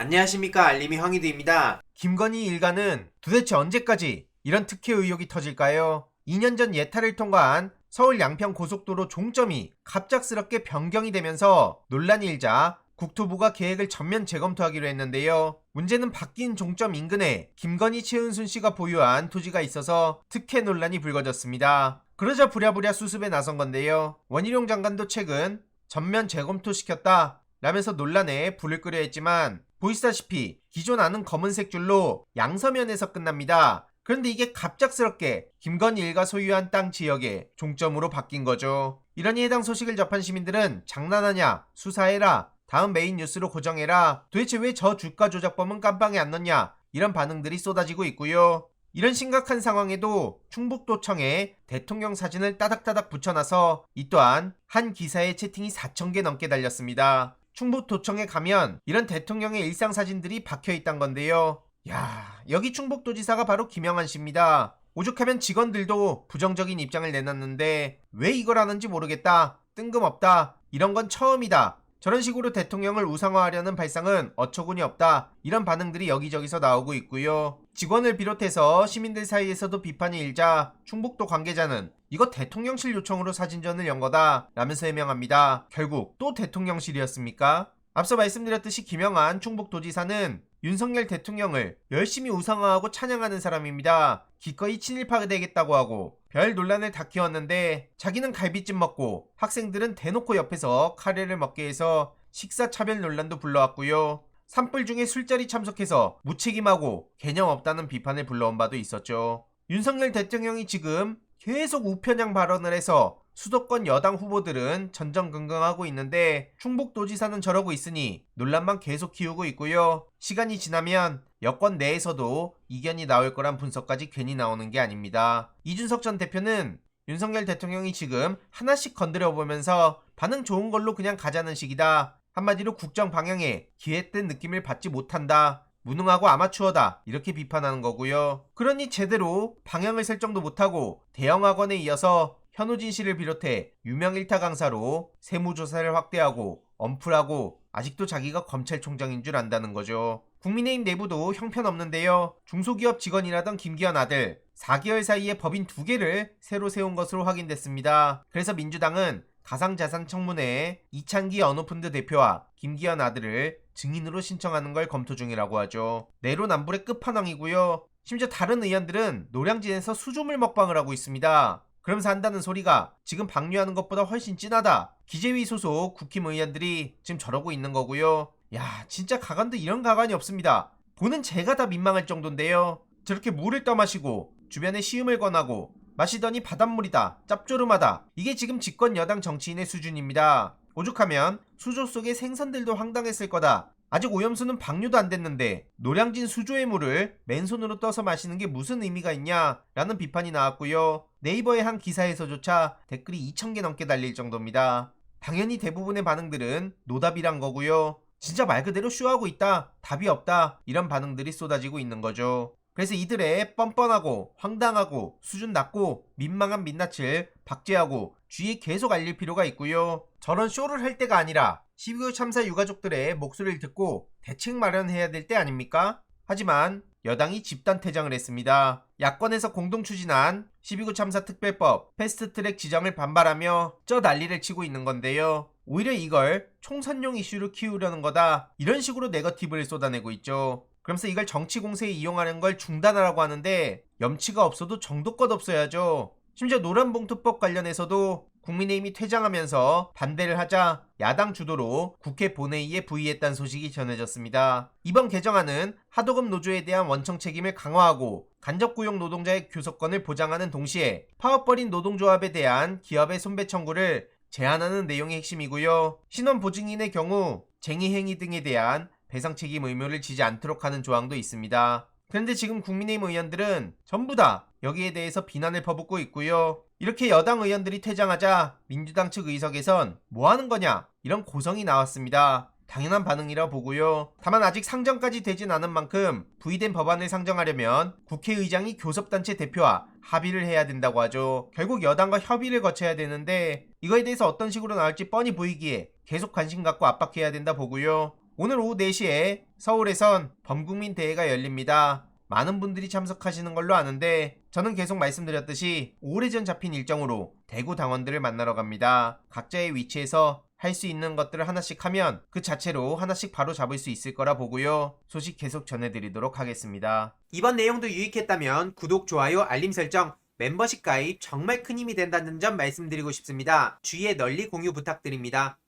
안녕하십니까 알림이 황희두입니다. 김건희 일가는 도대체 언제까지 이런 특혜 의혹이 터질까요? 2년 전 예탈을 통과한 서울 양평 고속도로 종점이 갑작스럽게 변경이 되면서 논란이 일자 국토부가 계획을 전면 재검토하기로 했는데요. 문제는 바뀐 종점 인근에 김건희 최은순 씨가 보유한 토지가 있어서 특혜 논란이 불거졌습니다. 그러자 부랴부랴 수습에 나선 건데요. 원희룡 장관도 최근 전면 재검토시켰다 라면서 논란에 불을 끄려 했지만 보시다시피 기존 안은 검은색 줄로 양서면에서 끝납니다. 그런데 이게 갑작스럽게 김건희 일가 소유한 땅 지역에 종점으로 바뀐 거죠. 이러니 해당 소식을 접한 시민들은 장난하냐 수사해라 다음 메인 뉴스로 고정해라 도대체 왜 저 주가 조작범은 깜빵에 안 넣냐 이런 반응들이 쏟아지고 있고요. 이런 심각한 상황에도 충북도청에 대통령 사진을 따닥따닥 붙여놔서 이 또한 한 기사의 채팅이 4,000개 넘게 달렸습니다. 충북도청에 가면 이런 대통령의 일상 사진들이 박혀 있단 건데요. 야, 여기 충북도지사가 바로 김영한 씨입니다. 오죽하면 직원들도 부정적인 입장을 내놨는데 왜 이걸 하는지 모르겠다. 뜬금없다. 이런 건 처음이다. 저런 식으로 대통령을 우상화하려는 발상은 어처구니 없다. 이런 반응들이 여기저기서 나오고 있고요. 직원을 비롯해서 시민들 사이에서도 비판이 일자 충북도 관계자는 이거 대통령실 요청으로 사진전을 연 거다 라면서 해명합니다. 결국 또 대통령실이었습니까? 앞서 말씀드렸듯이 김영한 충북도지사는 윤석열 대통령을 열심히 우상화하고 찬양하는 사람입니다. 기꺼이 친일파가 되겠다고 하고 별 논란을 다 키웠는데 자기는 갈비찜 먹고 학생들은 대놓고 옆에서 카레를 먹게 해서 식사 차별 논란도 불러왔고요. 산불 중에 술자리 참석해서 무책임하고 개념 없다는 비판을 불러온 바도 있었죠. 윤석열 대통령이 지금 계속 우편향 발언을 해서 수도권 여당 후보들은 전전긍긍하고 있는데 충북도지사는 저러고 있으니 논란만 계속 키우고 있고요. 시간이 지나면 여권 내에서도 이견이 나올 거란 분석까지 괜히 나오는 게 아닙니다. 이준석 전 대표는 윤석열 대통령이 지금 하나씩 건드려 보면서 반응 좋은 걸로 그냥 가자는 식이다. 한마디로 국정 방향에 기획된 느낌을 받지 못한다. 무능하고 아마추어다 이렇게 비판하는 거고요. 그러니 제대로 방향을 설정도 못하고 대형 학원에 이어서 현우진 씨를 비롯해 유명 일타 강사로 세무조사를 확대하고 엄플하고 아직도 자기가 검찰총장인 줄 안다는 거죠. 국민의힘 내부도 형편없는데요. 중소기업 직원이라던 김기현 아들 4개월 사이에 법인 두 개를 새로 세운 것으로 확인됐습니다. 그래서 민주당은 가상자산 청문회에 이창기 언어펀드 대표와 김기현 아들을 증인으로 신청하는 걸 검토 중이라고 하죠. 내로남불의 끝판왕이고요. 심지어 다른 의원들은 노량진에서 수조물 먹방을 하고 있습니다. 그러면서 한다는 소리가 지금 방류하는 것보다 훨씬 진하다. 기재위 소속 국힘 의원들이 지금 저러고 있는 거고요. 야, 진짜 가관도 이런 가관이 없습니다. 보는 제가 다 민망할 정도인데요. 저렇게 물을 떠마시고 주변에 시음을 권하고 마시더니 바닷물이다. 짭조름하다. 이게 지금 집권 여당 정치인의 수준입니다. 오죽하면 수조 속의 생선들도 황당했을 거다. 아직 오염수는 방류도 안 됐는데 노량진 수조의 물을 맨손으로 떠서 마시는 게 무슨 의미가 있냐? 라는 비판이 나왔고요. 네이버의 한 기사에서조차 댓글이 2,000개 넘게 달릴 정도입니다. 당연히 대부분의 반응들은 노답이란 거고요. 진짜 말 그대로 쇼하고 있다. 답이 없다. 이런 반응들이 쏟아지고 있는 거죠. 그래서 이들의 뻔뻔하고 황당하고 수준 낮고 민망한 민낯을 박제하고 주위에 계속 알릴 필요가 있고요. 저런 쇼를 할 때가 아니라 12.9 참사 유가족들의 목소리를 듣고 대책 마련해야 될 때 아닙니까? 하지만 여당이 집단 퇴장을 했습니다. 야권에서 공동 추진한 12.9 참사 특별법 패스트트랙 지정을 반발하며 저 난리를 치고 있는 건데요. 오히려 이걸 총선용 이슈로 키우려는 거다. 이런 식으로 네거티브를 쏟아내고 있죠. 그러면서 이걸 정치 공세에 이용하는 걸 중단하라고 하는데 염치가 없어도 정도껏 없어야죠. 심지어 노란봉투법 관련해서도 국민의힘이 퇴장하면서 반대를 하자 야당 주도로 국회 본회의에 부의했다는 소식이 전해졌습니다. 이번 개정안은 하도급 노조에 대한 원청 책임을 강화하고 간접 고용 노동자의 교섭권을 보장하는 동시에 파업버린 노동조합에 대한 기업의 손배 청구를 제한하는 내용이 핵심이고요. 신원 보증인의 경우 쟁의 행위 등에 대한 배상 책임 의무를 지지 않도록 하는 조항도 있습니다. 그런데 지금 국민의힘 의원들은 전부 다 여기에 대해서 비난을 퍼붓고 있고요. 이렇게 여당 의원들이 퇴장하자 민주당 측 의석에선 뭐 하는 거냐 이런 고성이 나왔습니다. 당연한 반응이라 보고요. 다만 아직 상정까지 되진 않은 만큼 부의된 법안을 상정하려면 국회의장이 교섭단체 대표와 합의를 해야 된다고 하죠. 결국 여당과 협의를 거쳐야 되는데 이거에 대해서 어떤 식으로 나올지 뻔히 보이기에 계속 관심 갖고 압박해야 된다 보고요. 오늘 오후 4시에 서울에선 범국민 대회가 열립니다. 많은 분들이 참석하시는 걸로 아는데 저는 계속 말씀드렸듯이 오래전 잡힌 일정으로 대구 당원들을 만나러 갑니다. 각자의 위치에서 할 수 있는 것들을 하나씩 하면 그 자체로 하나씩 바로 잡을 수 있을 거라 보고요. 소식 계속 전해드리도록 하겠습니다. 이번 내용도 유익했다면 구독, 좋아요, 알림 설정, 멤버십 가입 정말 큰 힘이 된다는 점 말씀드리고 싶습니다. 주위에 널리 공유 부탁드립니다.